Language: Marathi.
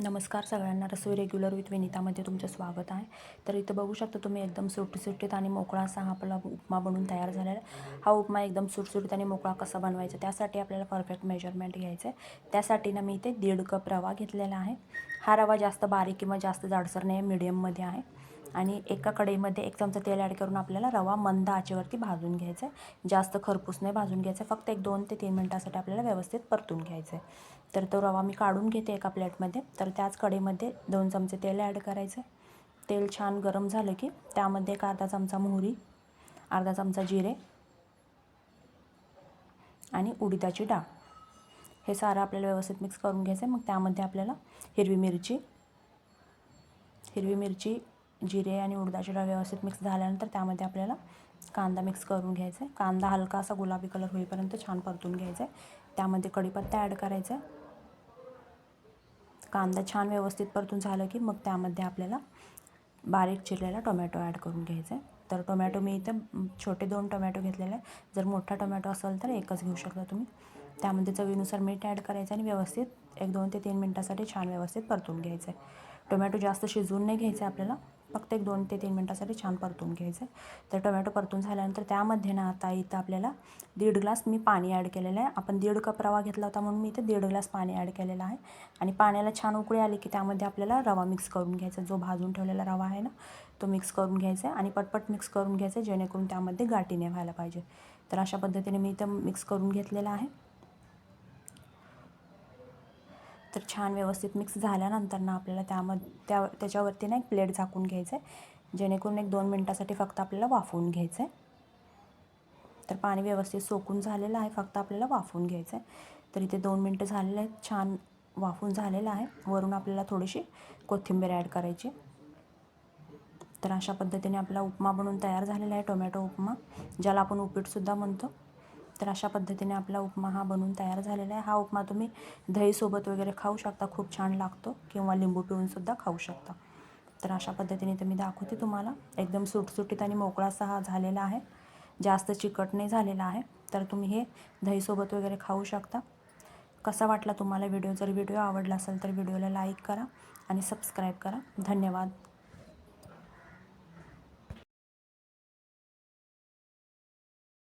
नमस्कार सगळ्यांना रसोई रेग्युलर विथ विनितामध्ये तुमचं स्वागत आहे. तर इथं बघू शकता तुम्ही एकदम सुटसुटीत आणि मोकळा असा हा आपला उपमा बनून तयार झालेला आहे. हा उपमा एकदम सुटसुटीत आणि मोकळा कसा बनवायचा त्यासाठी आपल्याला परफेक्ट मेजरमेंट घ्यायचं आहे. त्यासाठी ना मी इथे दीड कप रवा घेतलेला आहे. हा रवा जास्त बारीक किंवा जास्त जाडसर नाही मीडियममध्ये आहे. आणि एका कढईमध्ये एक चमचा तेल ॲड करून आपल्याला रवा मंद आचेवरती भाजून घ्यायचा आहे जास्त खरपूस नाही भाजून घ्यायचं आहे फक्त एक दोन ते तीन मिनटासाठी आपल्याला व्यवस्थित परतून घ्यायचं आहे तर तो रवा मी काढून घेते एका प्लेटमध्ये. तर त्याच कढईमध्ये दोन चमचे तेल ॲड करायचं आहे तेल छान गरम झालं की त्यामध्ये एक अर्धा चमचा मोहरी अर्धा चमचा जिरे आणि उडीदाची डाळ. हे सारं आपल्याला व्यवस्थित मिक्स करून घ्यायचं आहे मग त्यामध्ये आपल्याला हिरवी मिरची हिरवी मिरची जिरे आणि उडदाची डाळ व्यवस्थित मिक्स झाल्यानंतर त्यामध्ये आपल्याला कांदा मिक्स करून घ्यायचा आहे. कांदा हलका असा गुलाबी कलर होईपर्यंत छान परतून घ्यायचा आहे. त्यामध्ये कढीपत्ता ॲड करायचा आहे. कांदा छान व्यवस्थित परतून झालं की मग त्यामध्ये आपल्याला बारीक चिरलेला टोमॅटो ॲड करून घ्यायचा आहे. तर टोमॅटो मी इथं छोटे दोन टोमॅटो घेतलेले आहे जर मोठा टोमॅटो असेल तर एकच घेऊ शकता तुम्ही. त्यामध्ये चवीनुसार मीठ ॲड करायचं आणि व्यवस्थित एक दोन ते तीन मिनटासाठी छान व्यवस्थित परतून घ्यायचं आहे. टोमॅटो जास्त शिजवून नाही घ्यायचं आहे आपल्याला. फक्त एक दोन ते तीन मिनटासाठी छान परतून घ्यायचं. आहे तर टोमॅटो परतून झाल्यानंतर त्यामध्ये ना आता इथं आपल्याला दीड ग्लास मी पाणी ॲड केलेलं आहे. आपण दीड कप रवा घेतला होता म्हणून मी इथे दीड ग्लास पाणी ॲड केलेलं आहे. आणि पाण्याला छान उकळी आली की त्यामध्ये आपल्याला रवा मिक्स करून घ्यायचा. जो भाजून ठेवलेला रवा आहे ना तो मिक्स करून घ्यायचा आहे आणि पटपट मिक्स करून घ्यायचा जेणेकरून त्यामध्ये गाठी नाही व्हायला पाहिजे. तर अशा पद्धतीने मी इथं मिक्स करून घेतलेलं आहे. तर छान व्यवस्थित मिक्स झाल्यानंतर ना आपल्याला त्यामध्ये त्या त्याच्यावरती ना एक प्लेट झाकून घ्यायचं आहे जेणेकरून एक दोन मिनटासाठी फक्त आपल्याला वाफवून घ्यायचं आहे तर पाणी व्यवस्थित सोकून झालेलं आहे फक्त आपल्याला वाफवून घ्यायचं आहे तर इथे दोन मिनटं झालेलं आहेत छान वाफून झालेलं आहे. वरून आपल्याला थोडीशी कोथिंबीर ॲड करायची. तर अशा पद्धतीने आपला उपमा बनवून तयार झालेला आहे टोमॅटो उपमा ज्याला आपण उपीटसुद्धा म्हणतो. तर अशा पद्धतीने आपला उपमा हा बनून तयार झालेला आहे. हा उपमा तुम्ही दहीसोबत वगैरे खाऊ शकता. खूप छान लागतो. किंवा लिंबू पिळूनसुद्धा खाऊ शकता. तर अशा पद्धतीने तर मी दाखवते तुम्हाला. एकदम सुटसुटीत आणि मोकळा असा हा झालेला आहे. जास्त चिकट नाही झालेला आहे. तर तुम्ही हे दहीसोबत वगैरे खाऊ शकता. कसा वाटला तुम्हाला व्हिडिओ? जर व्हिडिओ आवडला असेल तर व्हिडिओला लाईक करा आणि सबस्क्राईब करा. धन्यवाद.